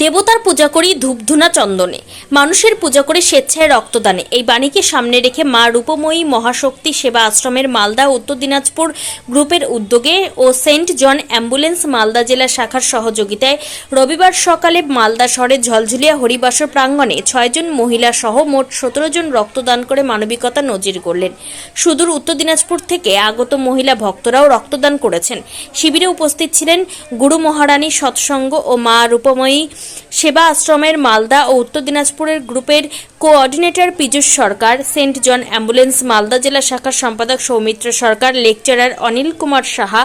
দেবতার পূজা করি ধূপধুনা চন্দনে। মানুষের পূজা করে স্বেচ্ছায় রক্তদানে। এই বাণীকে সামনে রেখে মা রূপময়ী মহাশক্তি সেবা আশ্রমের মালদা, উত্তর দিনাজপুর গ্রুপের উদ্যোগে ও সেন্ট জন অ্যাম্বুলেন্স মালদা জেলা শাখার সহযোগিতায় রবিবার সকালে মালদা শহরের ঝলঝুলিয়া হরিবাসর প্রাঙ্গণে ছয়জন মহিলা সহ মোট সতেরো জন রক্তদান করে মানবিকতা নজির করলেন সুদূর উত্তর দিনাজপুর থেকে আগত মহিলা ভক্তরাও রক্তদান করেছেন। শিবিরে উপস্থিত ছিলেন গুরু মহারানী সৎসঙ্গ ও মা রূপময়ী সেবা আশ্রমের মালদা ও উত্তর দিনাজপুরের গ্রুপের coordinator Piyush Sarkar, Saint John Ambulance Malda জেলা শাখার সম্পাদক সৌমিত্র সরকার, লেকচারার অনিল কুমার সাহা,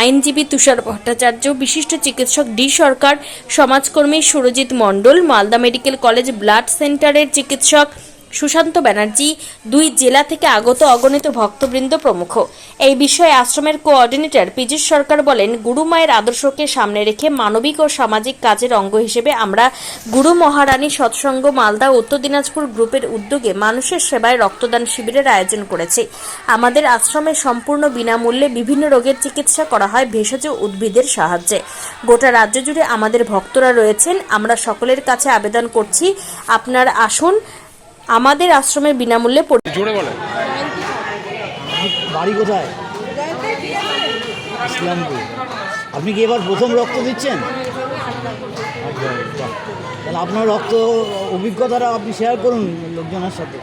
আইনজীবী তুষার ভট্টাচার্য, বিশিষ্ট চিকিৎসক ডি সরকার, সমাজকর্মী Surajit Mondal, Malda medical college blood সেন্টারের চিকিৎসক সুশান্ত ব্যানার্জি দুই জেলা থেকে আগত অগণিত ভক্তবৃন্দ প্রমুখ। এই বিষয়ে আশ্রমের কোঅর্ডিনেটর পীযূষ সরকার বলেন, গুরু মায়ের আদর্শকে সামনে রেখে মানবিক ও সামাজিক কাজের অঙ্গ হিসেবে আমরা গুরু মহারানী সৎসঙ্গ মালদা উত্তর দিনাজপুর গ্রুপের উদ্যোগে মানুষের সেবায় রক্তদান শিবিরের আয়োজন করেছি। আমাদের আশ্রমে সম্পূর্ণ বিনামূল্যে বিভিন্ন রোগের চিকিৎসা করা হয় ভেষজ উদ্ভিদের সাহায্যে। গোটা রাজ্য জুড়ে আমাদের ভক্তরা রয়েছেন, আমরা সকলের কাছে আবেদন করছি, আপনার আসুন আমাদের আশ্রমের বিনামূল্যে জোরে বলে বাড়ি কোথায়? ইসলামপুর। আপনি কি এবার প্রথম রক্ত দিচ্ছেন? তাহলে আপনার রক্ত অভিজ্ঞতাটা আপনি শেয়ার করুন লোকজনের সাথে।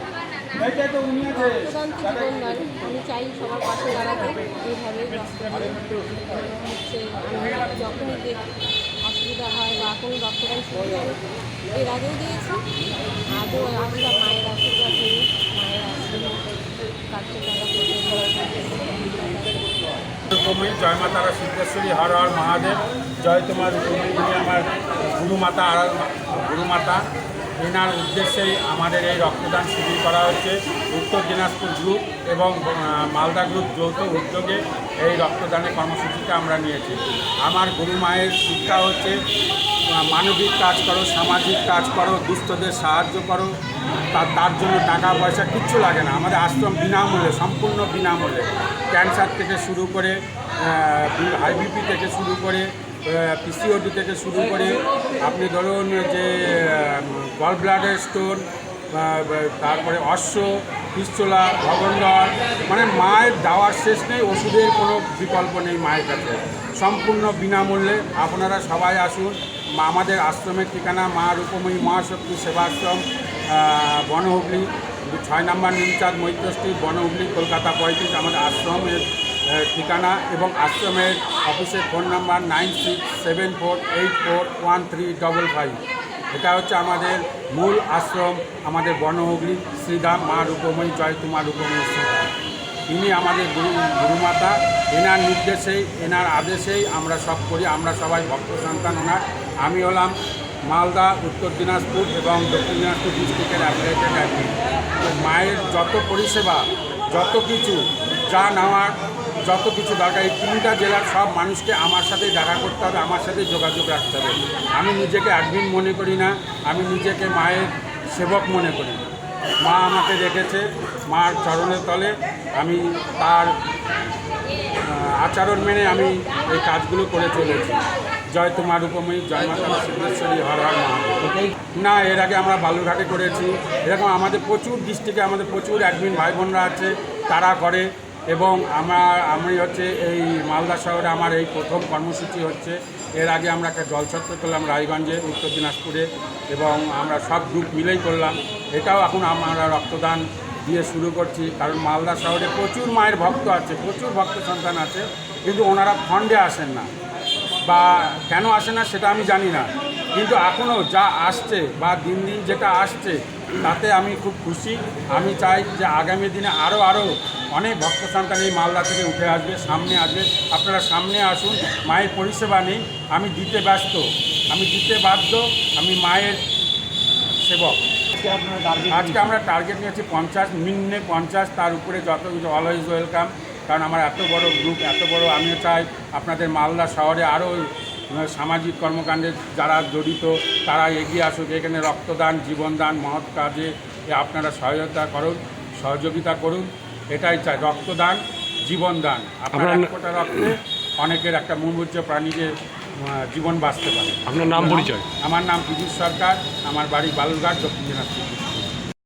আমি চাই সবার পাশে দাঁড়াতে এইভাবে হচ্ছে যখনই দেখি অসুবিধা হয় বা কোনো রক্তদান হয়, এর আগেও দিয়েছি। আজও আমরা মায়ের আশীর্বাদ নিয়ে মায়ের আশীর্বাদ জয় মা সিদ্ধেশ্বরী, হর হর, মহাদেব। জয় তোমার রূপময়ী মাতা আর গুরুমাতা। এনার উদ্দেশ্যেই আমাদের এই রক্তদান শিবির করা হচ্ছে। উত্তর দিনাজপুর গ্রুপ এবং মালদা গ্রুপ যৌথ উদ্যোগে এই রক্তদানের কর্মসূচিটা আমরা নিয়েছি। আমার গুরু মায়ের শিক্ষা হচ্ছে মানবিক কাজ করো, সামাজিক কাজ করো, দুস্থদের সাহায্য করো তার জন্য টাকা পয়সা কিচ্ছু লাগে না। আমাদের আশ্রম বিনামূল্যে, সম্পূর্ণ বিনামূল্যে। ক্যান্সার থেকে শুরু করে হাই বিপি থেকে শুরু করে পিসিওডি থেকে শুরু করে আপনি ধরুন যে গল ব্লাডের স্টোন তারপরে অশ্ব, পিস্তলা ভগন্দর মানে মায়ের দেওয়ার শেষ নেই, ওষুধের কোনো বিকল্প নেই মায়ের কাছে। সম্পূর্ণ বিনামূল্যে আপনারা সবাই আসুন আমাদের আশ্রমের ঠিকানা, মা রূপময়ী মহাশক্তি সেবাশ্রম বনহুগলি, ছয় নম্বর নিমচাঁদ মৈত্র বনহুগলি, কলকাতা পঁয়ত্রিশ, আমাদের আশ্রমের ঠিকানা এবং আশ্রমের অফিসের phone number nine six seven four eight four one three double five. এটা হচ্ছে আমাদের মূল আশ্রম, আমাদের বনহুগলি, শ্রীধাম, মা রূপময়ী জয় তোমার রূপময়ী শ্রীধাম। তিনি আমাদের গুরু, গুরুমাতা, এনার নির্দেশেই, এনার আদেশেই আমরা সব করি, আমরা সবাই ভক্ত সন্তান ওনার। আমি হলাম মালদা, উত্তর দিনাজপুর এবং দক্ষিণ দিনাজপুর ডিস্ট্রিক্টের অ্যাপ্লিকেটেড অ্যাডমিন। মায়ের যত পরিষেবা, যত কিছু, যা নেওয়ার যত কিছু দরকার এই তিনটা জেলার সব মানুষকে আমার সাথে দেখা করতে হবে আমার সাথে যোগাযোগ রাখতে হবে। আমি নিজেকে অ্যাডমিন মনে করি না আমি নিজেকে মায়ের সেবক মনে করি মা আমাকে রেখেছে মার চরণের তলে আমি তার আচরণ মেনে আমি এই কাজগুলো করে চলেছি। জয় তোমার উপময়ী জয় মাতা সিদ্ধেশ্বরী হর হর মহাদেব না এর আগে আমরা বালুরঘাটে করেছি। এরকম আমাদের প্রচুর ডিস্ট্রিক্টে আমাদের প্রচুর অ্যাডমিন ভাই বোনরা আছে তারা করে এবং আমার, আমি হচ্ছে এই মালদা শহরে আমার এই প্রথম কর্মসূচি হচ্ছে। এর আগে আমরা একটা জলছত্র করলাম রায়গঞ্জে, উত্তর দিনাজপুরে এবং আমরা সব গ্রুপ মিলেই করলাম। এটাও এখন আমরা রক্তদান দিয়ে শুরু করছি, কারণ মালদা শহরে প্রচুর মায়ের ভক্ত আছে, প্রচুর ভক্ত সন্তান আছে, কিন্তু ওনারা ফান্ডে আসেন না। বা কেন আসে না সেটা আমি জানি না। কিন্তু এখনও যা আসছে বা দিন দিন যেটা আসছে তাতে আমি খুব খুশি। আমি চাই যে আগামী দিনে আরও আরও অনেক ভক্ত সন্তান এই মালদা থেকে উঠে আসবে সামনে আসবে। আপনারা সামনে আসুন মায়ের পরিষেবা নেই আমি দিতে ব্যস্ত। আমি দিতে বাধ্য। আমি মায়ের সেবক। আজকে আমরা টার্গেট নিয়েছি পঞ্চাশ মিনিমে পঞ্চাশ তার উপরে যত কিছু অলওয়েজ ওয়েলকাম কারণ আমার এত বড় গ্রুপ এত বড় আমিও চাই আপনাদের মালদা শহরে আরও সামাজিক কর্মকাণ্ডে যারা জড়িত তারা এগিয়ে আসুক। এখানে রক্তদান জীবনদান মহৎ কাজে আপনারা সহায়তা করুন সহযোগিতা করুন। এটাই চাই রক্তদান জীবনদান। আপনার আপনার- এক ফোঁটা রক্তে অনেকের একটা মূল্য প্রাণীকে জীবন বাঁচতে পারে। আপনার নাম পরিচয়? আমার নাম পীযুষ সরকার আমার বাড়ি বালুরঘাট দক্ষিণ দিনাজপুর।